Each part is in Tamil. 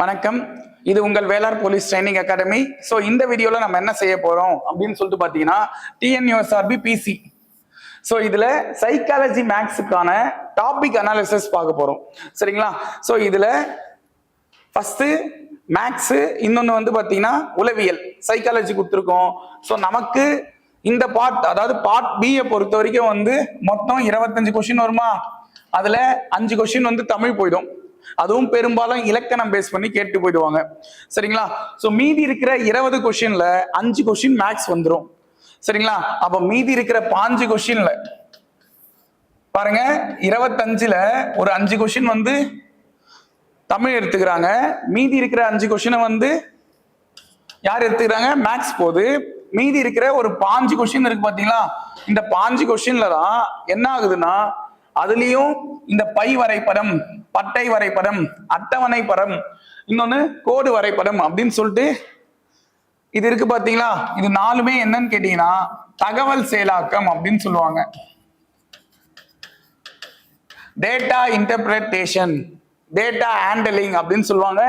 வணக்கம். இது உங்கள் Velar police training academy. So இந்த வீடியோவில் நம்ம என்ன செய்ய போகிறோம் அப்படின்னு சொல்லிட்டு பார்த்தீங்கன்னா டிஎன்யூஎஸ்ஆர்பி பிசி ஸோ இதில் சைக்காலஜி மேக்ஸுக்கான டாபிக் அனாலிசிஸ் பார்க்க போகிறோம் சரிங்களா? ஸோ இதில் ஃபஸ்ட்டு மேக்ஸு இன்னொன்று வந்து பார்த்தீங்கன்னா உளவியல் சைக்காலஜி கொடுத்துருக்கோம். ஸோ நமக்கு இந்த பார்ட் அதாவது பார்ட் பியை பொறுத்த வரைக்கும் வந்து மொத்தம் இருபத்தஞ்சு கொஷின் வருமா? அதில் அஞ்சு கொஷின் வந்து தமிழ் போயிடும். அதுவும் பெரும்பாலும் இலக்கணம் பேஸ் பண்ணி கேட்டு போயிடுவாங்க. சரிங்களா? ஸோ மீதி இருக்கிற இருபது கொஷின்ல அஞ்சு கொஷின் மேக்ஸ் வந்துடும் சரிங்களா? அப்போ மீதி இருக்கிற பாஞ்சு கொஷின்ல பாருங்க இருபத்தஞ்சுல ஒரு அஞ்சு கொஷின் வந்து தமிழ் எடுத்துக்கிறாங்க. மீதி இருக்கிற அஞ்சு கொஷினை வந்து யார் எடுத்துக்கிறாங்க? மேக்ஸ் போகுது மீதி இருக்கிற ஒரு பாஞ்சு கொஷின் இருக்கு பாத்தீங்களா? இந்த பாஞ்சு கொஷின்ல தான் என்ன ஆகுதுன்னா அதுலயும் இந்த பை வரைபடம் பட்டை வரைபடம் அட்டவணை படம் இன்னொன்னு கோடு வரைபடம் அப்படின்னு சொல்லிட்டு இது இருக்கு பாத்தீங்களா? இது நாலுமே என்னன்னு கேட்டீங்கன்னா தகவல் செயலாக்கம் அப்படின்னு சொல்லுவாங்க. டேட்டா இன்டர்பிரேஷன் டேட்டா ஹேண்டலிங் அப்படின்னு சொல்லுவாங்க.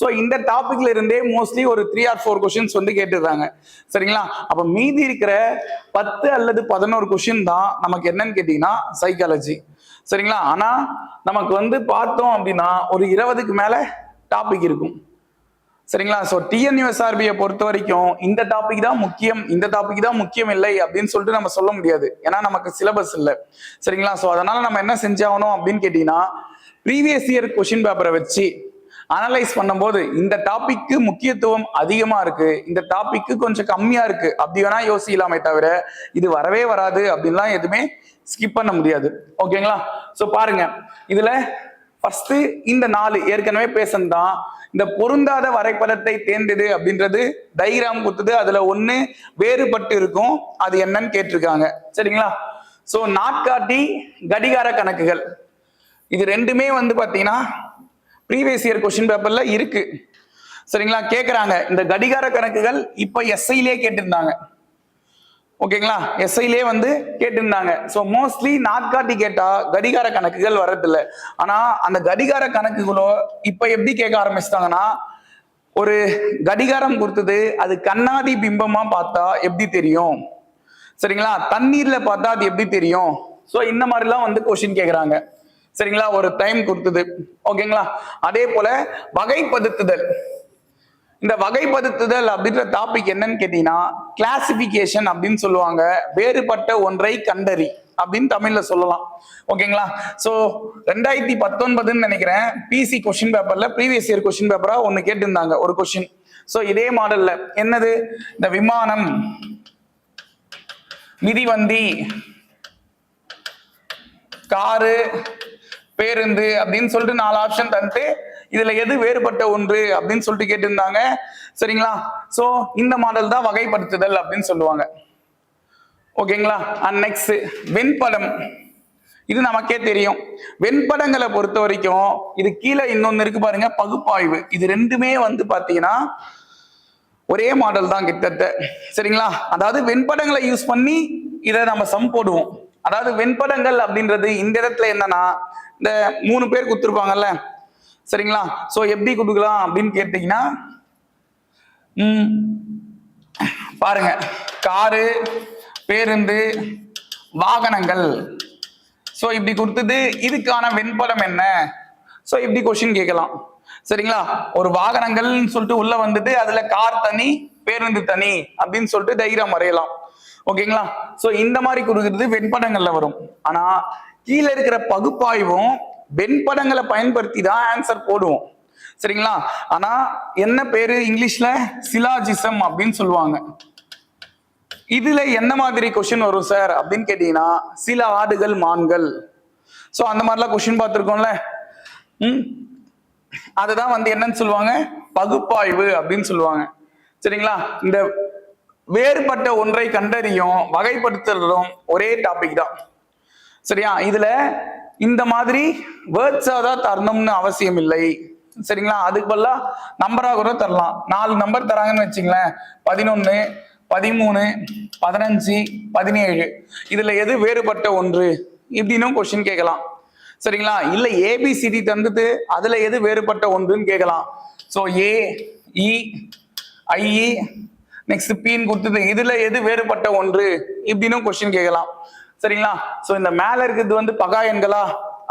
ஸோ இந்த டாபிக்ல இருந்தே மோஸ்ட்லி ஒரு த்ரீ ஆர் ஃபோர் கொஷின்ஸ் வந்து கேட்டுருக்காங்க. சரிங்களா? அப்போ மீதி இருக்கிற பத்து அல்லது பதினோரு கொஷின் தான் நமக்கு என்னன்னு கேட்டீங்கன்னா சைக்காலஜி சரிங்களா? ஆனா நமக்கு வந்து பார்த்தோம் அப்படின்னா ஒரு இருபதுக்கு மேல டாபிக் இருக்கும். சரிங்களா? ஸோ டிஎன்யூஎஸ்ஆர்பியை பொறுத்த வரைக்கும் இந்த டாபிக் தான் முக்கியம் இந்த டாபிக் தான் முக்கியம் இல்லை அப்படின்னு சொல்லிட்டு நம்ம சொல்ல முடியாது. ஏன்னா நமக்கு சிலபஸ் இல்லை. சரிங்களா? ஸோ அதனால நம்ம என்ன செஞ்சாகணும் அப்படின்னு கேட்டீங்கன்னா ப்ரீவியஸ் இயர் கொஷின் பேப்பரை வச்சு அனலைஸ் பண்ணும்போது இந்த டாபிக்கு முக்கியத்துவம் அதிகமா இருக்கு. இந்த டாபிக்கு கொஞ்சம் கம்மியா இருக்கு. அப்படி வேணா யோசிக்கலாமே தவிர இது வரவே வராது அப்படின்லாம் எதுவுமே ஸ்கிப் பண்ண முடியாது. ஓகேங்களா ஸோ பாருங்க. இதுல ஃபர்ஸ்ட் இந்த நாலு ஏற்கனவே பேசந்தான் இந்த பொருந்தாத வரைபடத்தை தேர்ந்தது அப்படின்றது டைகிராம் கொடுத்தது. அதுல ஒண்ணு வேறுபட்டு இருக்கும். அது என்னன்னு கேட்டிருக்காங்க. சரிங்களா? ஸோ நாட்காட்டி கடிகார கணக்குகள். இது ரெண்டுமே வந்து பாத்தீங்கன்னா ப்ரீவியஸ் இயர் கொஸ்டின் பேப்பர்ல இருக்கு. சரிங்களா? கேட்குறாங்க இந்த கடிகார கணக்குகள் இப்போ எஸ்ஐலே கேட்டிருந்தாங்க. ஓகேங்களா? எஸ்ஐலே வந்து கேட்டிருந்தாங்க. ஸோ மோஸ்ட்லி நாட்காட்டி கேட்டா கடிகார கணக்குகள் வர்றதில்ல. ஆனா அந்த கடிகார கணக்குகளோ இப்போ எப்படி கேட்க ஆரம்பிச்சிட்டாங்கன்னா ஒரு கடிகாரம் கொடுத்தது அது கண்ணாடி பிம்பமா பார்த்தா எப்படி தெரியும்? சரிங்களா? தண்ணீர்ல பார்த்தா அது எப்படி தெரியும்? ஸோ இந்த மாதிரிலாம் வந்து கொஸ்டின் கேட்குறாங்க சரிங்களா? ஒரு டைம் கொடுத்தது. ஓகேங்களா அதே போல வகைப்படுத்துதல். இந்த வகைப்படுத்துதல் அப்படின்ற டாபிக் என்னன்னு கேட்டீங்கன்னா கிளாசிபிகேஷன் அப்படின்னு சொல்லுவாங்க. வேறுபட்ட ஒன்றை கண்டறி அப்படின்னு தமிழ்ல சொல்லலாம். ஓகேங்களா சோ ரெண்டாயிரத்தி பத்தொன்பதுன்னு நினைக்கிறேன். பிசி கொஸ்டின் பேப்பர்ல ப்ரீவியஸ் இயர் கொஸ்டின் பேப்பரா ஒன்னு கேட்டிருந்தாங்க ஒரு கொஸ்டின் சோ இதே மாடல்ல என்னது? இந்த விமானம் மிதிவண்டி காரு பேருந்து அப்படின்னு சொல்லிட்டு நாலு ஆப்ஷன் தந்துட்டு இதுல எது வேறுபட்ட ஒன்று அப்படின்னு சொல்லிட்டு கேட்டிருந்தாங்க. சரிங்களா? சோ இந்த மாடல் தான் வகைப்படுத்துதல் அப்படின்னு சொல்லுவாங்க. ஓகேங்களா அண்ட் நெக்ஸ்ட் வெண்படம். இது நமக்கே தெரியும். வெண்படங்களை பொறுத்த வரைக்கும் இது கீழே இன்னொன்று இருக்கு பாருங்க பகுப்பாய்வு. இது ரெண்டுமே வந்து பாத்தீங்கன்னா ஒரே மாடல் தான் கிட்டத்தட்ட. சரிங்களா? அதாவது வெண்படங்களை யூஸ் பண்ணி இதை நம்ம சம் போடுவோம். அதாவது வெண்படங்கள் அப்படின்றது இந்த இடத்துல என்னன்னா இந்த மூணு பேர் கொடுத்துருப்பாங்கல்ல? சரிங்களா? ஸோ எப்படி கொடுக்கலாம் அப்படின்னு கேட்டீங்கன்னா ம், பாருங்க. காரு பேருந்து வாகனங்கள். ஸோ இப்படி கொடுத்தது இதுக்கான வெண்படம் என்ன? ஸோ இப்படி கொஸ்டின் கேட்கலாம். சரிங்களா? ஒரு வாகனங்கள்னு சொல்லிட்டு உள்ள வந்துட்டு அதுல கார் தனி பேருந்து தனி அப்படின்னு சொல்லிட்டு தைரியம் வரையலாம். ஓகேங்களா ஸோ இந்த மாதிரி கொடுக்கறது வெண்படங்கள்ல வரும். ஆனா கீழே இருக்கிற பகுப்பாய்வும் வெண்படங்களை பயன்படுத்தி தான் ஆன்சர் போடுவோம். சரிங்களா? ஆனா என்ன பேரு இங்கிலீஷ்ல? சிலாஜிசம் அப்படின்னு சொல்லுவாங்க. இதுல என்ன மாதிரி கொஸ்டின் வரும் சார் அப்படின்னு கேட்டீங்கன்னா சில ஆடுகள் மான்கள். ஸோ அந்த மாதிரிலாம் கொஸ்டின் பார்த்துருக்கோம்ல? ம்? அதுதான் வந்து என்னன்னு சொல்லுவாங்க? பகுப்பாய்வு அப்படின்னு சொல்லுவாங்க. சரிங்களா? இந்த வேறுபட்ட ஒன்றை கண்டறியும் வகைப்படுத்துறதும் ஒரே டாபிக் தான். சரியா? இதுல இந்த மாதிரி வேர்ட்ஸா தான் தரணும்னு அவசியம் இல்லை. சரிங்களா? அதுக்கு பதிலா நம்பரா கூட தரலாம். நாலு நம்பர் தராங்கன்னு வச்சுங்களேன். பதினொன்னு பதிமூணு பதினஞ்சு பதினேழு. இதுல எது வேறுபட்ட ஒன்று? இப்படின்னும் கொஸ்டின் கேட்கலாம். சரிங்களா? இல்ல ஏபிசிடி தந்துட்டு அதுல எது வேறுபட்ட ஒன்றுன்னு கேட்கலாம். So A E I E next பின்னு கொடுத்தது. இதுல எது வேறுபட்ட ஒன்று? இப்படின்னும் கொஸ்டின் கேட்கலாம். சரிங்களா? ஸோ இந்த மேல இருக்கிறது வந்து பகா எண்களா?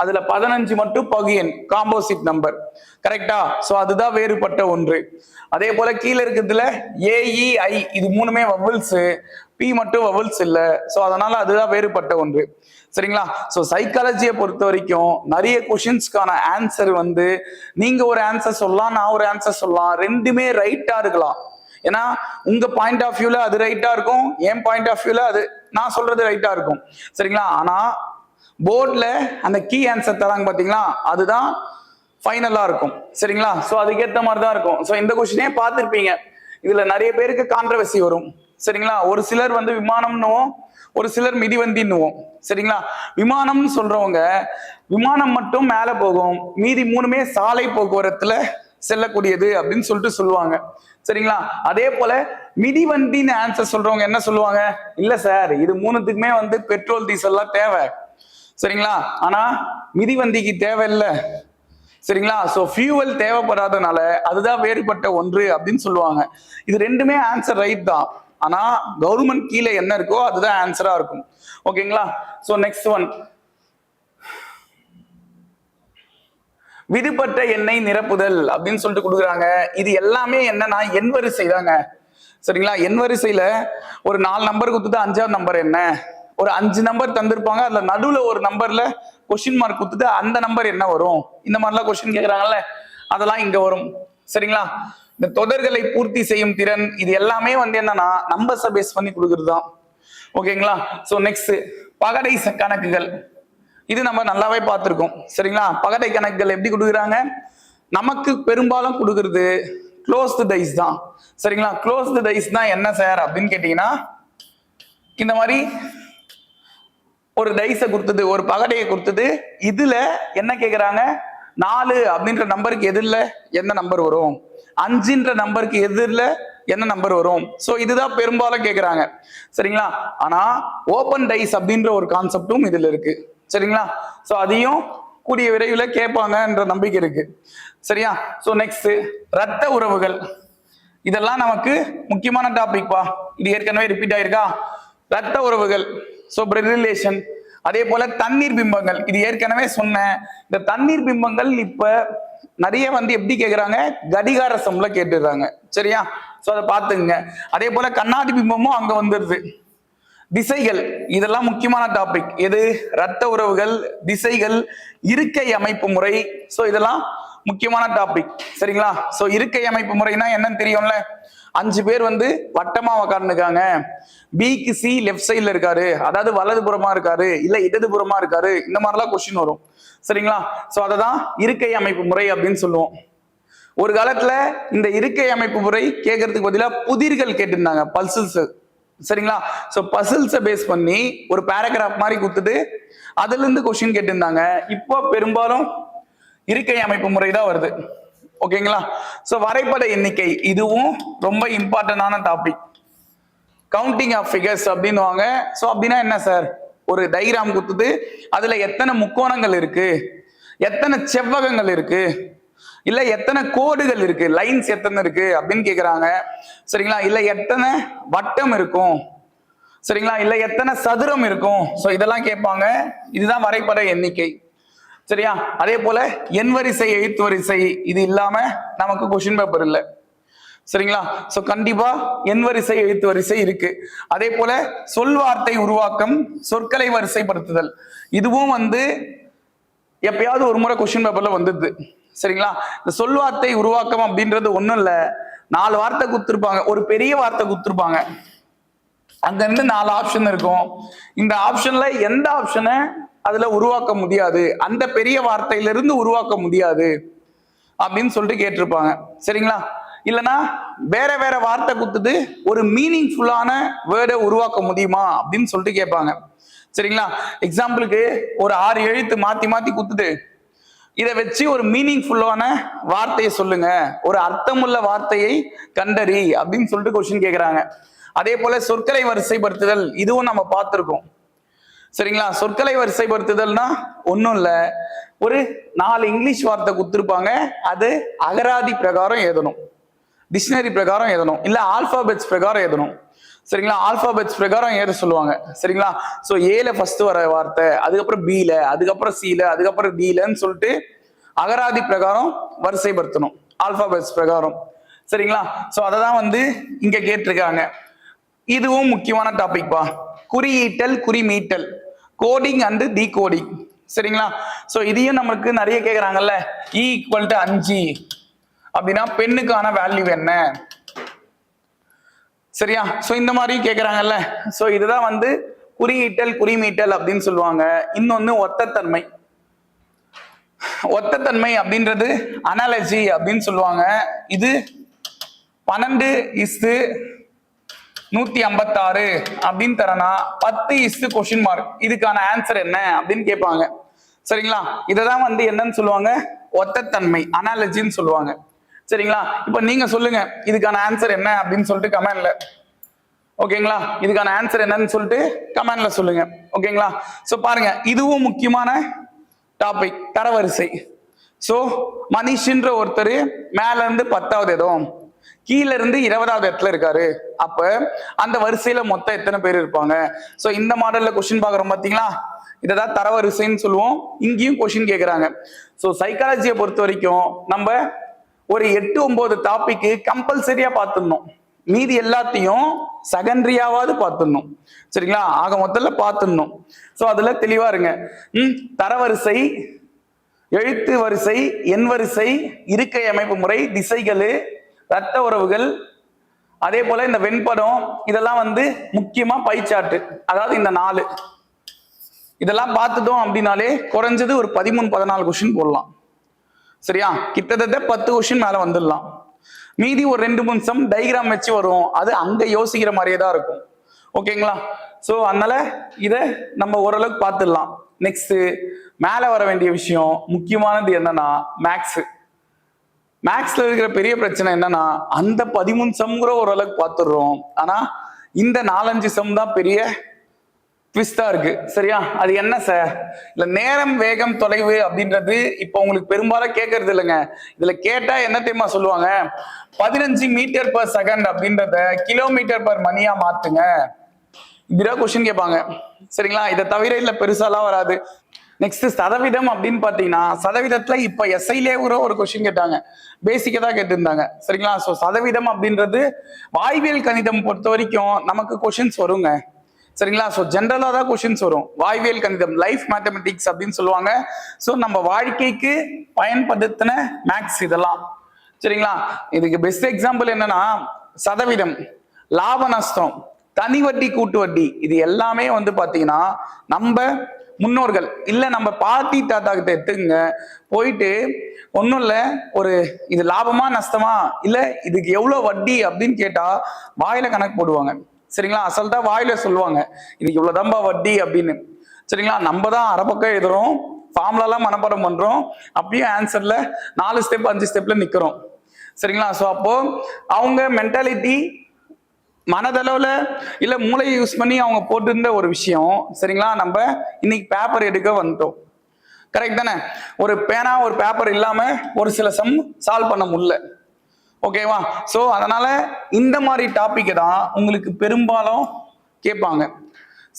அதுல பதினஞ்சு மட்டும் பகு எண் காம்போசிட் நம்பர் கரெக்டா ஸோ அதுதான் வேறுபட்ட ஒன்று. அதே போல கீழே இருக்கிறதுல ஏஇஐ இது மூணுமே வவல்ஸ் பி மட்டும் வவல்ஸ் இல்ல. ஸோ அதனால அதுதான் வேறுபட்ட ஒன்று. சரிங்களா? ஸோ சைக்காலஜியை பொறுத்த வரைக்கும் நிறைய கொஷின்ஸ்க்கான ஆன்சர் வந்து நீங்க ஒரு ஆன்சர் சொல்லலாம் நான் ஒரு ஆன்சர் சொல்லலாம் ரெண்டுமே ரைட்டா இருக்கலாம். ஏன்னா உங்க பாயிண்ட் ஆஃப் வியூல அது ரைட்டா இருக்கும் என் பாயிண்ட் ஆஃப் வியூல அது நான் சொல்றது ரைட்டா இருக்கும். சரிங்களா? ஆனா போர்டில் அந்த கீ ஆன்சர் தராங்க பார்த்தீங்களா அதுதான் ஃபைனலாக இருக்கும். சரிங்களா? ஸோ அதுக்கேற்ற மாதிரி தான் இருக்கும். ஸோ இந்த கொஸ்டினே பார்த்துருப்பீங்க? இதில் நிறைய பேருக்கு கான்ட்ரவர்சி வரும். சரிங்களா? ஒரு சிலர் வந்து விமானம்னுவோம் ஒரு சிலர் மிதிவந்தின்னுவோம் சரிங்களா? விமானம்னு சொல்றவங்க விமானம் மட்டும் மேலே போகும் மீதி மூணுமே சாலை போக்குவரத்தில் செல்லக்கூடியது அப்படின்னு சொல்லிட்டு சொல்லுவாங்க. சரிங்களா? அதே போல மிதிவண்டின்னு ஆன்சர் சொல்றவங்க என்ன சொல்லுவாங்க? இல்ல சார் இது மூணுத்துக்குமே வந்து பெட்ரோல் டீசல்லாம் தேவை. சரிங்களா? ஆனா மிதிவண்டிக்கு தேவையில்லை. சரிங்களா? சோ ஃபியூவல் தேவைப்படாதனால அதுதான் வேறுபட்ட ஒன்று அப்படின்னு சொல்லுவாங்க. இது ரெண்டுமே ஆன்சர் ரைட் தான். ஆனா கவர்மெண்ட் கீழே என்ன இருக்கோ அதுதான் ஆன்சரா இருக்கும். ஓகேங்களா சோ நெக்ஸ்ட் ஒன் விடுபட்ட எண்ணெய் நிரப்புதல் அப்படின்னு சொல்லிட்டு கொடுக்குறாங்க. இது எல்லாமே என்னன்னா எண் வரிசை தாங்க சரிங்களா? எண் வரிசையில ஒரு நாலு நம்பர் கொடுத்துட்டு அஞ்சாவது நம்பர் என்ன? ஒரு அஞ்சு நம்பர் தந்திருப்பாங்க. அதுல நடுவுல ஒரு நம்பர்ல கொஸ்டின் மார்க் கொடுத்துட்டு அந்த நம்பர் என்ன வரும்? இந்த மாதிரிலாம் கொஸ்டின் கேட்குறாங்கல்ல அதெல்லாம் இங்க வரும். சரிங்களா? இந்த தொடர்களை பூர்த்தி செய்யும் திறன் இது எல்லாமே வந்து என்னன்னா நம்பர்ஸை பேஸ் பண்ணி கொடுக்குறது தான் ஓகேங்களா? ஸோ நெக்ஸ்ட் பகடை ச- கணக்குகள். இது நம்ம நல்லாவே பார்த்துருக்கோம். சரிங்களா? பகடை கணக்குகள் எப்படி கொடுக்குறாங்க? நமக்கு பெரும்பாலும் கொடுக்கறது க்ளோஸ்டு டைஸ் தான். சரிங்களா? க்ளோஸ்டு டைஸ் தான் என்ன சார் அப்படின்னு கேட்டீங்கன்னா இந்த மாதிரி ஒரு டைஸை கொடுத்தது ஒரு பகடையை கொடுத்தது இதுல என்ன கேட்குறாங்க நாலு அப்படின்ற நம்பருக்கு எதிரில் என்ன நம்பர் வரும்? அஞ்சுன்ற நம்பருக்கு எதிரில் என்ன நம்பர் வரும்? ஸோ இதுதான் பெரும்பாலும் கேட்குறாங்க சரிங்களா? ஆனால் ஓப்பன் டைஸ் அப்படின்ற ஒரு கான்செப்டும் இதில் இருக்குது சரிங்களா? ஸோ அதையும் கூடிய விரைவில் கேட்பாங்கன்ற நம்பிக்கை இருக்கு. சரியா? ஸோ நெக்ஸ்ட் ரத்த உறவுகள். இதெல்லாம் நமக்கு முக்கியமான டாபிக்பா இது ஏற்கனவே ரிப்பீட் ஆயிருக்கா? ரத்த உறவுகள். ஸோ பிளட் ரிலேஷன் அதே போல தண்ணீர் பிம்பங்கள். இது ஏற்கனவே சொன்னேன். இந்த தண்ணீர் பிம்பங்கள் இப்ப நிறைய வந்து எப்படி கேட்குறாங்க கடிகார சம்ல கேட்டுடுறாங்க சரியா? ஸோ அதை பார்த்துங்க அதே போல கண்ணாடி பிம்பமும் அங்க வந்துருது. திசைகள் இதெல்லாம் முக்கியமான டாபிக் எது? ரத்த உறவுகள் திசைகள் இருக்கை அமைப்பு முறை. ஸோ இதெல்லாம் முக்கியமான டாபிக் சரிங்களா? ஸோ இருக்கை அமைப்பு முறைனா என்னன்னு தெரியும்ல? அஞ்சு பேர் வந்து வட்டமா உக்காந்துருக்காங்க பிக்கு சி லெஃப்ட் சைட்ல இருக்காரு. அதாவது வலதுபுறமா இருக்காரு. இல்ல இடதுபுறமா இருக்காரு. இந்த மாதிரிலாம் கொஸ்டின் வரும். சரிங்களா? ஸோ அதை தான் இருக்கை அமைப்பு முறை அப்படின்னு சொல்லுவோம். ஒரு காலத்துல இந்த இருக்கை அமைப்பு முறை கேட்கறதுக்கு பதிலாக புதிர்கள் கேட்டிருந்தாங்க பல்சல்ஸ் சரிங்களா? ஸோ பசில்ஸை பேஸ் பண்ணி ஒரு பேராகிராஃப் மாதிரி கொடுத்துட்டு அதுலேருந்து கொஷின் கேட்டிருந்தாங்க. இப்போ பெரும்பாலும் இருக்கை அமைப்பு முறை தான் வருது. ஓகேங்களா? ஸோ வரைபட எண்ணிக்கை இதுவும் ரொம்ப இம்பார்ட்டண்டான டாபிக் கவுண்டிங் ஆஃப் ஃபிகர்ஸ் அப்படின்னுவாங்க. ஸோ அப்படின்னா என்ன சார் ஒரு டைகிராம் கொடுத்துட்டு அதில் எத்தனை முக்கோணங்கள் இருக்கு? எத்தனை செவ்வகங்கள் இருக்குது இல்ல எத்தனை கோடுகள் இருக்கு? லைன்ஸ் எத்தனை இருக்கு? அப்படின்னு கேக்குறாங்க. சரிங்களா? இல்ல எத்தனை வட்டம் இருக்கும்? சரிங்களா? இல்ல எத்தனை சதுரம் இருக்கும்? ஸோ இதெல்லாம் கேட்பாங்க. இதுதான் வரைபட எண்ணிக்கை. சரியா? அதே போல எண் வரிசை எழுத்து வரிசை இது இல்லாம நமக்கு கொஷின் பேப்பர் இல்லை. சரிங்களா? சோ கண்டிப்பா எண் வரிசை எழுத்து வரிசை இருக்கு. அதே போல சொல் வார்த்தை உருவாக்கம் சொற்களை வரிசைப்படுத்துதல். இதுவும் வந்து எப்பயாவது ஒரு முறை கொஸ்டின் பேப்பர்ல வந்துடுது சரிங்களா? இந்த சொல் வார்த்தை உருவாக்கம் அப்படின்றது ஒன்றும் இல்லை. நாலு வார்த்தை கொடுத்துருப்பாங்க. ஒரு பெரிய வார்த்தை கொடுத்துருப்பாங்க. அங்க இருந்து நாலு ஆப்ஷன் இருக்கும். இந்த ஆப்ஷன்ல எந்த ஆப்ஷனை அதுல உருவாக்க முடியாது? அந்த பெரிய வார்த்தையிலிருந்து உருவாக்க முடியாது. அப்படின்னு சொல்லிட்டு கேட்டிருப்பாங்க. சரிங்களா? இல்லனா வேற வேற வார்த்தை கொடுத்துட்டு ஒரு மீனிங்ஃபுல்லான வேர்டை உருவாக்க முடியுமா? அப்படின்னு சொல்லிட்டு கேட்பாங்க. சரிங்களா? எக்ஸாம்பிளுக்கு ஒரு ஆறு எழுத்து மாத்தி மாத்தி கொடுத்துட்டு இதை வச்சு ஒரு மீனிங்ஃபுல்லான வார்த்தையை சொல்லுங்க. ஒரு அர்த்தமுள்ள வார்த்தையை கண்டறி அப்படின்னு சொல்லிட்டு கொஸ்டின் கேட்குறாங்க அதே போல சொற்களை வரிசைப்படுத்துதல் இதுவும் நம்ம பார்த்துருக்கோம். சரிங்களா? சொற்களை வரிசைப்படுத்துதல்னா ஒன்றும் இல்லை. ஒரு நாலு இங்கிலீஷ் வார்த்தை கொடுத்துருப்பாங்க. அது அகராதி பிரகாரம் எழுதணும். டிக்ஷனரி பிரகாரம் எழுதணும். இல்லை ஆல்பாபெட்ஸ் பிரகாரம் எழுதணும். சரிங்களா? ஆல்பாபெட்ஸ் பிரகாரம் ஏற சொல்லுவாங்க. சரிங்களா? ஸோ ஏல ஃபர்ஸ்ட் வர வார்த்தை அதுக்கப்புறம் பில அதுக்கப்புறம் சில அதுக்கப்புறம் டிலன்னு சொல்லிட்டு அகராதி பிரகாரம் வரிசைப்படுத்தணும். ஆல்பாபெட்ஸ் பிரகாரம். சரிங்களா? ஸோ அதை தான் வந்து இங்க கேட்டிருக்காங்க. இதுவும் முக்கியமான டாபிக்பா குறியீட்டல் குறிமீட்டல். கோடிங் அண்டு டி கோடிங் சரிங்களா? ஸோ இதையும் நமக்கு நிறைய கேட்குறாங்கல்ல இ e ஈக்குவல் டு அஞ்சு. அப்படின்னா பெண்ணுக்கான வேல்யூ என்ன? சரியா? ஸோ இந்த மாதிரி கேட்குறாங்கல்ல ஸோ இதுதான் வந்து குறியீட்டல் குறிமீட்டல் அப்படின்னு சொல்லுவாங்க. இன்னொன்று ஒத்தத்தன்மை. ஒத்தத்தன்மை அப்படின்றது அனாலஜி அப்படின்னு சொல்லுவாங்க. இது பன்னெண்டு இஸ்து நூத்தி ஐம்பத்தாறு அப்படின்னு தரனா பத்து இஸ்து கொஸ்டின் மார்க் இதுக்கான ஆன்சர் என்ன அப்படின்னு கேட்பாங்க. சரிங்களா? இதை தான் வந்து என்னன்னு சொல்லுவாங்க? ஒத்தத்தன்மை அனாலஜின்னு சொல்லுவாங்க. சரிங்களா? இப்போ நீங்க சொல்லுங்க இதுக்கான ஆன்சர் என்ன அப்படின்னு சொல்லிட்டு கமெண்ட்ல ஓகேங்களா இதுக்கான ஆன்சர் என்னன்னு சொல்லிட்டு கமெண்ட்ல சொல்லுங்க. ஓகேங்களா ஸோ பாருங்க இதுவும் முக்கியமான டாபிக் தரவரிசை. ஸோ மனிஷ்ன்ற ஒருத்தர் மேல இருந்து பத்தாவது இடம் கீழ இருந்து இருபதாவது இடத்துல இருக்காரு. அப்ப அந்த வரிசையில மொத்தம் எத்தனை பேர் இருப்பாங்க? ஸோ இந்த மாடல்ல கொஸ்டின் பாக்குறோம் பாத்தீங்களா? இதான் தரவரிசைன்னு சொல்லுவோம். இங்கேயும் கொஸ்டின் கேட்கறாங்க ஸோ சைக்காலஜியை பொறுத்த வரைக்கும் நம்ம ஒரு எட்டு ஒன்பது டாபிக்கு கம்பல்சரியா பார்த்துடணும். மீதி எல்லாத்தையும் செகண்டரியாவது பார்த்துடணும். சரிங்களா? ஆக மொத்தத்துல பார்த்துடணும். ஸோ அதுல தெளிவா இருங்க. ம் தரவரிசை எழுத்து வரிசை எண் வரிசை இருக்கை அமைப்பு முறை திசைகள் ரத்த உறவுகள் அதே போல இந்த வெண்படம் இதெல்லாம் வந்து முக்கியமா பைச்சாட்டு அதாவது இந்த நாலு. இதெல்லாம் பார்த்துட்டோம் அப்படின்னாலே குறைஞ்சது ஒரு பதிமூணு பதினாலு கொஸ்டின் போடலாம். சரியா? கிட்டத்தட்ட பத்து கொஸ்டின் மேல வந்துடலாம். மீதி ஒரு ரெண்டு மூணு சம் டைகிராம் வச்சு வரும். அது அங்க யோசிக்கிற மாதிரியே தான் இருக்கும். ஓகேங்களா ஸோ அதனால இதை நம்ம ஓரளவுக்கு பார்த்துடலாம். நெக்ஸ்ட் மேல வர வேண்டிய விஷயம் முக்கியமானது என்னன்னா மேக்ஸ் மேக்ஸ்ல இருக்கிற பெரிய பிரச்சனை என்னன்னா அந்த பதிமூணு சம் கூட ஓரளவுக்கு பார்த்துடுறோம். ஆனா இந்த நாலஞ்சு சம் தான் பெரிய ட்விஸ்டா இருக்கு. சரியா? அது என்ன சார் இல்ல நேரம் வேகம் தொலைவு அப்படின்றது இப்போ உங்களுக்கு பெரும்பாலும் கேட்கறது இல்லைங்க. இதுல கேட்டா என்ன தெரியுமா சொல்லுவாங்க? பதினஞ்சு மீட்டர் பர் செகண்ட் அப்படின்றத கிலோமீட்டர் பர் மணியா மாத்துங்க. இப்படிதான் கொஸ்டின் கேட்பாங்க. சரிங்களா? இதை தவிர இல்ல பெருசாலாம் வராது. நெக்ஸ்ட் சதவீதம் அப்படின்னு பாத்தீங்கன்னா சதவீதத்துல இப்ப எஸ்ஐலே கூட ஒரு கொஸ்டின் கேட்டாங்க. பேசிக்கா தான் கேட்டிருந்தாங்க. சரிங்களா? சோ சதவீதம் அப்படின்றது வாய்வியல் கணிதம் பொறுத்த வரைக்கும் நமக்கு கொஸ்டின்ஸ் வருங்க. சரிங்களா? ஸோ ஜென்ரலாக தான் கொஷின்ஸ் வரும். வாய்வியல் கணிதம் லைஃப் மேத்தமெட்டிக்ஸ் அப்படின்னு சொல்லுவாங்க. ஸோ நம்ம வாழ்க்கைக்கு பயன்படுத்தின மேக்ஸ் இதெல்லாம். சரிங்களா? இதுக்கு பெஸ்ட் எக்ஸாம்பிள் என்னன்னா சதவீதம் லாப நஷ்டம் தனி வட்டி கூட்டு வட்டி. இது எல்லாமே வந்து பார்த்தீங்கன்னா நம்ம முன்னோர்கள் இல்லை நம்ம பாட்டி தாத்தா கிட்ட எடுத்துங்க போயிட்டு ஒன்றும் இல்லை ஒரு இது லாபமா நஷ்டமா இல்லை இதுக்கு எவ்வளோ வட்டி அப்படின்னு கேட்டால் வாயில கணக்கு போடுவாங்க. சரிங்களா? அசல்தான் வாயில சொல்லுவாங்க. இதுக்கு இவ்வளவுதான்பா வட்டி அப்படின்னு. சரிங்களா? நம்ம தான் அரை பக்கம் எழுதுறோம் ஃபார்முலாலாம் மனப்பாடம் பண்றோம். அப்பயும் ஆன்சர்ல நாலு ஸ்டெப் அஞ்சு ஸ்டெப்ல நிக்கிறோம். சரிங்களா? ஸோ அப்போ அவங்க மென்டாலிட்டி மனதளவில் இல்லை மூளையை யூஸ் பண்ணி அவங்க போட்டிருந்த ஒரு விஷயம். சரிங்களா? நம்ம இன்னைக்கு பேப்பர் எடுக்க வந்துட்டோம். கரெக்ட் தானே? ஒரு பேனா ஒரு பேப்பர் இல்லாமல் ஒரு சில சம் சால்வ் பண்ண முடியல. ஓகேவா ஸோ அதனால இந்த மாதிரி டாபிக் தான் உங்களுக்கு பெரும்பாலும் கேட்பாங்க.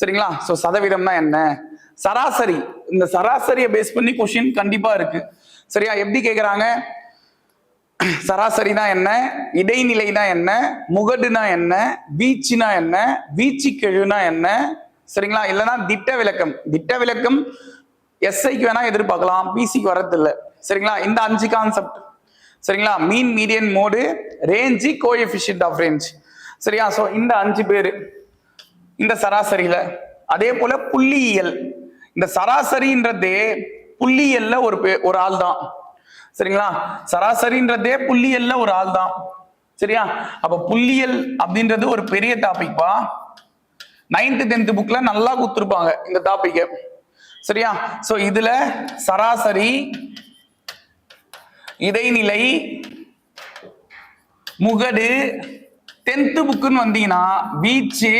சரிங்களா? ஸோ சதவீதம்னா என்ன? சராசரி. இந்த சராசரியை பேஸ் பண்ணி கொஷின் கண்டிப்பா இருக்கு. சரியா? எப்படி கேட்குறாங்க சராசரினா என்ன? இடைநிலைனா என்ன? முகடுனா என்ன? வீச்சுனா என்ன? வீச்சு கெழுனா என்ன? சரிங்களா? இல்லைன்னா திட்ட விளக்கம். திட்ட விளக்கம் எஸ்ஐக்கு வேணா எதிர்பார்க்கலாம். பிசிக்கு வரதில்லை. சரிங்களா? இந்த அஞ்சு கான்செப்ட் சரிங்களா? Mean median mode range coefficient of range சரியா? ஸோ இந்த அஞ்சு பேர் இந்த சராசரியில் அதே போல புள்ளியியல் இந்த சராசரின்றதே புள்ளியல்ல ஒரு பே- ஒரு ஆள் தான். சரிங்களா? சராசரின்றதே புள்ளியல்ல ஒரு ஆள் தான். சரியா? அப்ப புள்ளியல் அப்படின்றது ஒரு பெரிய டாபிக்பா நைன்த்து டென்த்து டென்த் புக்ல நல்லா கொடுத்துருப்பாங்க இந்த டாபிக் சரியா? ஸோ இதுல சராசரி இடைநிலை முகடு டென்த் புக்குன்னு வந்தீங்கன்னா வீச்சு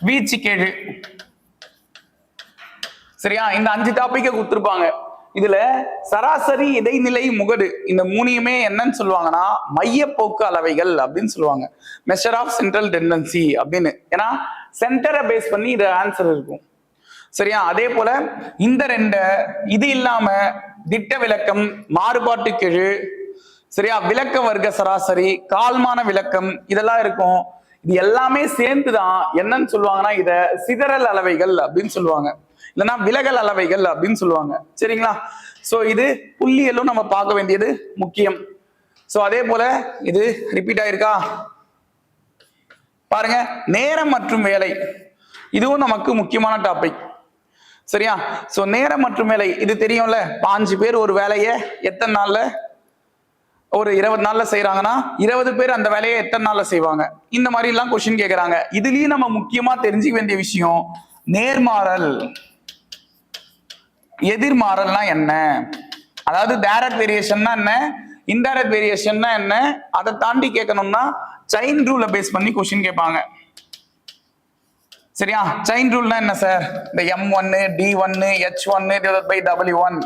வீச்சு கேழு சரியா? இந்த அஞ்சு டாப்பிக்கை கொடுத்துருப்பாங்க. இதுல சராசரி இடைநிலை முகடு இந்த மூணையுமே என்னன்னு சொல்லுவாங்கன்னா மையப்போக்கு அளவைகள் அப்படின்னு சொல்லுவாங்க. மெஷர் ஆஃப் சென்ட்ரல் டெண்டன்சி அப்படின்னு. ஏன்னா சென்டரை பேஸ் பண்ணி இது ஆன்சர் இருக்கும். சரியா? அதே போல இந்த ரெண்ட இது இல்லாம திட்ட விளக்கம் மாறுபாட்டு கெழு சரியா? விளக்க வர்க்க சராசரி கால்மான விளக்கம் இதெல்லாம் இருக்கும். இது எல்லாமே சேர்ந்து தான் என்னன்னு சொல்லுவாங்கன்னா இத சிதறல் அளவைகள் அப்படின்னு சொல்லுவாங்க. இல்லைன்னா விலகல் அளவைகள் அப்படின்னு சொல்லுவாங்க. சரிங்களா? சோ இது புள்ளியலும் நம்ம பார்க்க வேண்டியது முக்கியம். சோ அதே போல இது ரிப்பீட் ஆயிருக்கா? பாருங்க நேரம் மற்றும் வேலை. இதுவும் நமக்கு முக்கியமான டாபிக் சரியா? சோ நேரம் மற்றும் வேலை இது தெரியும்ல? பாஞ்சு பேர் ஒரு வேலையை எத்தனை நாள்ல? ஒரு இருபது நாள்ல செய்யறாங்கன்னா இருபது பேர் அந்த வேலையை எத்தனை நாள்ல செய்வாங்க? இந்த மாதிரி எல்லாம் கொஸ்டின் கேட்கறாங்க இதுலயும் நம்ம முக்கியமா தெரிஞ்சுக்க வேண்டிய விஷயம் நேர்மாறல். எதிர்மாறல்னா என்ன? அதாவது டேரக்ட் வேரியேஷன்னா என்ன? இன்டைரக்ட் வேரியேஷன்னா என்ன? அதை தாண்டி கேட்கணும்னா செயின் ரூலை பேஸ் பண்ணி கொஸ்டின் கேட்பாங்க. சரியா? செயின் ரூல்னா என்ன சார் இந்த எம் ஒன்னு டி ஒன்னு ஹெச் ஒன்னு divide by W one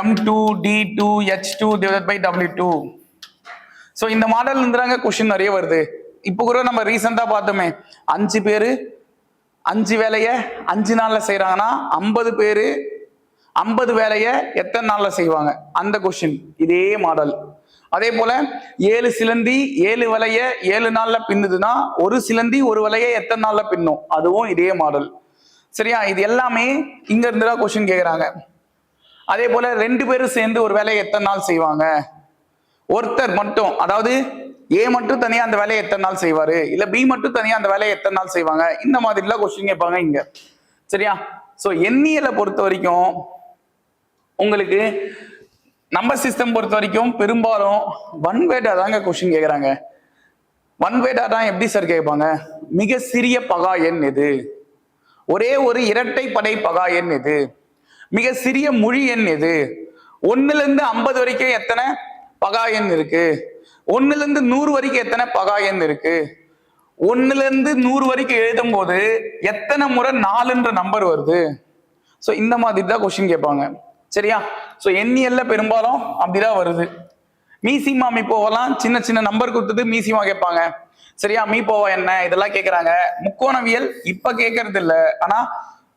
M two T two H two divide by W two so இந்த மாடல் இருந்தாங்க கொஷின் நிறைய வருது. இப்போ கூட நம்ம ரீசெண்டாக பார்த்தோமே. அஞ்சு பேர் அஞ்சு வேலையை அஞ்சு நாளில் செய்கிறாங்கன்னா ஐம்பது பேர் ஐம்பது வேலையை எத்தனை நாளில் செய்வாங்க? அந்த கொஷின் இதே மாடல் அதே போல ஏழு சிலந்தி ஏழு வலைய ஏழு நாள்ல பின்னுதுன்னா ஒரு சிலந்தி ஒரு வலைய எத்தனை நாள்ல பின்னும்? அதுவும் இதே மாடல் சரியா? இது எல்லாமே இங்க இருந்து தான் கொஸ்டின் கேக்குறாங்க. அதே போல ரெண்டு பேரும் சேர்ந்து ஒரு வேலையை எத்தனை நாள் செய்வாங்க? ஒருத்தர் மட்டும் அதாவது ஏ மட்டும் தனியா அந்த வேலையை எத்தனை நாள் செய்வாரு? இல்ல பி மட்டும் தனியா அந்த வேலையை எத்தனை நாள் செய்வாங்க? இந்த மாதிரிலாம் கொஸ்டின் கேட்பாங்க இங்க. சரியா? சோ எண்ணியலை பொறுத்த வரைக்கும் உங்களுக்கு நம்பர் சிஸ்டம் பொறுத்த வரைக்கும் பெரும்பாலும் ஒன் வேர்டா தாங்க கொஸ்டின் கேட்குறாங்க ஒன் வேர்டா தான் எப்படி சார் கேட்பாங்க? மிக சிறிய பகா எண் எது? ஒரே ஒரு இரட்டை படை பகா எண் எது? மிக சிறிய மொழி எண் எது? ஒண்ணுல இருந்து ஐம்பது வரைக்கும் எத்தனை பகா எண் இருக்கு? ஒண்ணுல இருந்து நூறு வரைக்கும் எத்தனை பகா எண் இருக்கு? ஒண்ணுல இருந்து நூறு வரைக்கும் எழுதும் போது எத்தனை முறை நாலுன்ற நம்பர் வருது? ஸோ இந்த மாதிரி தான் கொஸ்டின் கேட்பாங்க. சரியா? ஸோ எண்ணியல்ல பெரும்பாலும் அப்படிதான் வருது. மீசிமா மீப்போவெல்லாம் சின்ன சின்ன நம்பர் கொடுத்தது மீசிமா கேட்பாங்க. சரியா? மீப்போவா என்ன? இதெல்லாம் கேட்குறாங்க முக்கோணவியல் இப்போ கேட்கறது இல்லை ஆனால்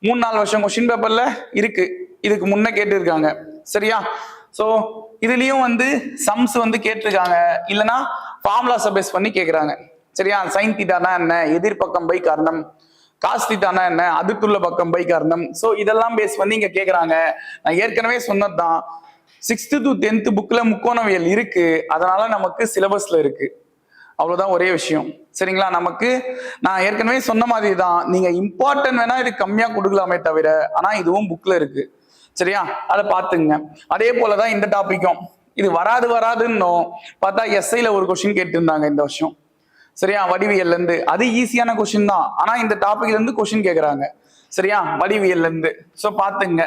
மூணு நாலு வருஷம் கொஸ்டின் பேப்பர்ல இருக்கு. இதுக்கு முன்னே கேட்டிருக்காங்க. சரியா? ஸோ இதுலேயும் வந்து சம்ஸ் வந்து கேட்டிருக்காங்க. இல்லைன்னா ஃபார்முலாஸை பேஸ் பண்ணி கேட்குறாங்க சரியா? சைன் தீட்டானா என்ன? எதிர்பக்கம் பை காரணம். காஸ் தீட்டானா என்ன? அதுக்குள்ள பக்கம் பை காரணம். ஸோ இதெல்லாம் பேஸ் பண்ணி இங்க கேக்குறாங்க. நான் ஏற்கனவே சொன்னதுதான். சிக்ஸ்த்து டு டென்த் புக்ல முக்கோணவியல் இருக்கு. அதனால நமக்கு சிலபஸ்ல இருக்கு. அவ்வளவுதான் ஒரே விஷயம். சரிங்களா? நமக்கு நான் ஏற்கனவே சொன்ன மாதிரி தான் நீங்க இம்பார்ட்டன்ட் வேணா இது கம்மியா கொடுக்கலாமே தவிர ஆனா இதுவும் புக்ல இருக்கு. சரியா? அதை பார்த்துங்க. அதே போலதான் இந்த டாபிக்கும் இது வராது வராதுன்னும். பார்த்தா எஸ்ஐல ஒரு கொஸ்டின் கேட்டிருந்தாங்க இந்த வருஷம். சரியா? வடிவியல்லேருந்து. அது ஈஸியான கொஷின் தான். ஆனால் இந்த டாபிக்லேருந்து கொஷின் கேட்குறாங்க சரியா? வடிவியல்லேருந்து. ஸோ பார்த்துங்க.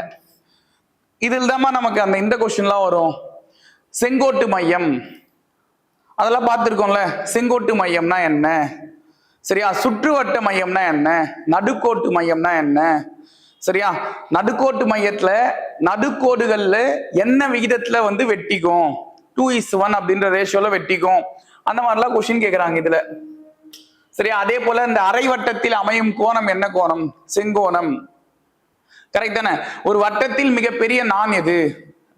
இதில் தாம்மா நமக்கு அந்த இந்த கொஷின்லாம் வரும். செங்கோட்டு மையம். அதெல்லாம் பார்த்துருக்கோம்ல. செங்கோட்டு மையம்னா என்ன? சரியா? சுற்றுவட்ட மையம்னா என்ன? நடுக்கோட்டு மையம்னா என்ன? சரியா? நடுக்கோட்டு மையத்துல நடுக்கோடுகள்ல என்ன விகிதத்துல வந்து வெட்டிக்கும்? டூ இஸ் ஒன் அப்படின்ற ரேஷியோல வெட்டிக்கும். அந்த மாதிரிலாம் கொஸ்டின் கேட்குறாங்க இதுல. சரியா அதே போல இந்த அரை வட்டத்தில் அமையும் கோணம் என்ன கோணம்? செங்கோணம். கரெக்ட் தானே? ஒரு வட்டத்தில் மிகப்பெரிய நான் எது?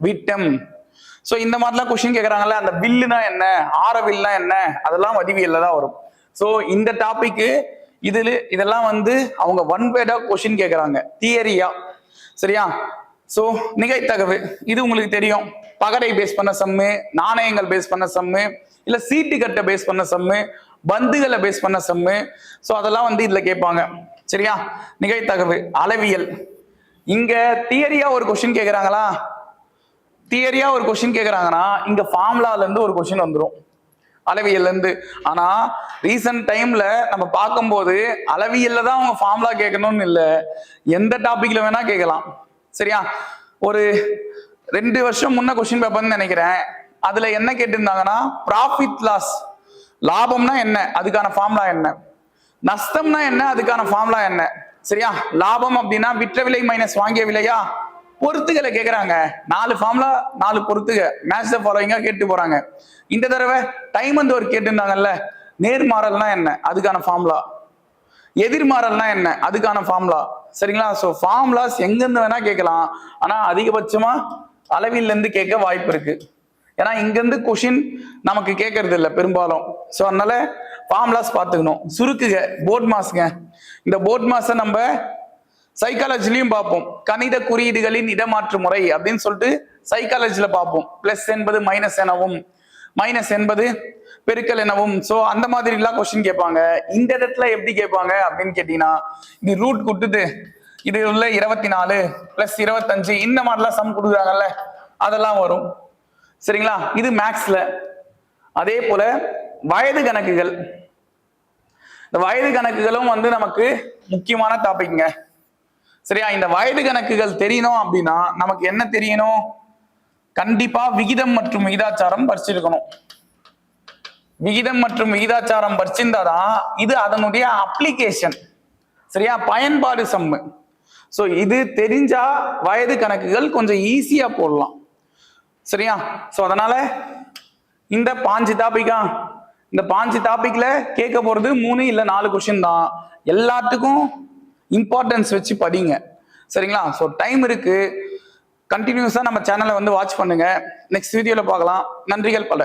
விட்டம். ஸோ இந்த மாதிரிலாம் கொஸ்டின் கேட்குறாங்கல்ல அந்த வில்லுனா என்ன? ஆர வில்லுனா என்ன? அதெல்லாம் வடிவியல்ல தான் வரும். ஸோ இந்த டாபிக்கு இதுல இதெல்லாம் வந்து அவங்க ஒன் வேர்டா கொஸ்டின் கேட்குறாங்க தியரியா சரியா? ஸோ நிகழ்த்தகவு இது உங்களுக்கு தெரியும். பகடை பேஸ் பண்ண சம்மு நாணயங்கள் பேஸ் பண்ண சம்மு இல்ல சீட்டு கட்டை பேஸ் பண்ண சம்மு பந்துகளை பேஸ் பண்ண சம்மு. ஸோ அதெல்லாம் வந்து இதுல கேட்பாங்க. சரியா? நிகழ்த்தகவு அளவியல். இங்க தியரியா ஒரு கொஸ்டின் கேட்குறாங்களா தியரியா ஒரு கொஸ்டின் கேட்குறாங்கன்னா இங்க ஃபார்முலால இருந்து ஒரு கொஸ்டின் வந்துடும் அளவியல்ல இருந்து. ஆனா ரீசன்ட் டைம்ல நம்ம பார்க்கும்போது அளவியல்ல தான் அவங்க ஃபார்முலா கேட்கணும்னு இல்லை. எந்த டாபிக்ல வேணா கேட்கலாம். சரியா? ஒரு ரெண்டு வருஷம் முன்ன கொஸ்டின் பேப்பர்னு நினைக்கிறேன். அதுல என்ன கேட்டிருந்தாங்கன்னா ப்ராஃபிட் லாஸ் லாபம்னா என்ன? அதுக்கான ஃபார்முலா என்ன? நஷ்டம்னா என்ன? அதுக்கான ஃபார்முலா என்ன? சரியா? லாபம் அப்படின்னா விற்ற விலை மைனஸ் வாங்கிய விலையா? பொறுத்துகளை கேட்குறாங்க நாலு ஃபார்ம்லா நாலு பொறுத்துக. மேட்ச் த ஃபாலோவிங்கா கேட்டு போறாங்க. இந்த தடவை டைம் வந்து ஒரு கேட்டிருந்தாங்கல்ல நேர்மாறல்னா என்ன? அதுக்கான ஃபார்முலா எதிர்மாறல்னா என்ன? அதுக்கான ஃபார்முலா சரிங்களா? ஸோ ஃபார்முலாஸ் எங்கேருந்து வேணா கேட்கலாம் ஆனால் அதிகபட்சமா அளவிலேருந்து கேட்க வாய்ப்பு இருக்குது ஏன்னா இங்கேருந்து கொஷின் நமக்கு கேட்கறது இல்லை பெரும்பாலும். ஸோ அதனால ஃபார்முலாஸ் பார்த்துக்கணும். சுருக்குங்க போர்ட் மாஸ்ங்க இந்த போர்ட் மாஸை நம்ம சைக்காலஜிலையும் பார்ப்போம். கணித குறியீடுகளின் இடமாற்று முறை அப்படின்னு சொல்லிட்டு சைக்காலஜியில் பார்ப்போம். பிளஸ் என்பது மைனஸ் எனவும் மைனஸ் என்பது பெருக்கல் எனவும். ஸோ அந்த மாதிரிலாம் கொஷின் கொஸ்டின் கேட்பாங்க. இந்த இடத்துல எப்படி கேட்பாங்க அப்படின்னு கேட்டீங்கன்னா இது ரூட் கொடுத்துட்டு இது உள்ள இருபத்தி நாலு பிளஸ் இருபத்தஞ்சு இந்த மாதிரிலாம் சம் கொடுக்குறாங்கல்ல அதெல்லாம் வரும். சரிங்களா? இது மேக்ஸ்ல. அதே போல வயது கணக்குகள். இந்த வயது கணக்குகளும் வந்து நமக்கு முக்கியமான டாபிக்ங்க சரியா? இந்த வயது கணக்குகள் தெரியணும் அப்படின்னா நமக்கு என்ன தெரியணும்? கண்டிப்பா விகிதம் மற்றும் விகிதாச்சாரம் படிச்சிருக்கணும். விகிதம் மற்றும் விகிதாச்சாரம் படிச்சிருந்தாதான் இது அதனுடைய அப்ளிகேஷன் சரியா? பயன்பாடு சம்மு. ஸோ இது தெரிஞ்சா வயது கணக்குகள் கொஞ்சம் ஈஸியா போடலாம். சரியா? ஸோ அதனால இந்த பாஞ்சு டாபிக்கா இந்த பாஞ்சு டாபிக்ல கேட்க போறது மூணு இல்ல நாலு கொஸ்டின் தான். எல்லாத்துக்கும் இம்பார்ட்டன்ஸ் வச்சு படிங்க. சரிங்களா? ஸோ டைம் இருக்கு. கண்டினியூஸா நம்ம சேனலை வந்து வாட்ச் பண்ணுங்க. நெக்ஸ்ட் வீடியோல பார்க்கலாம். நன்றிகள் பல.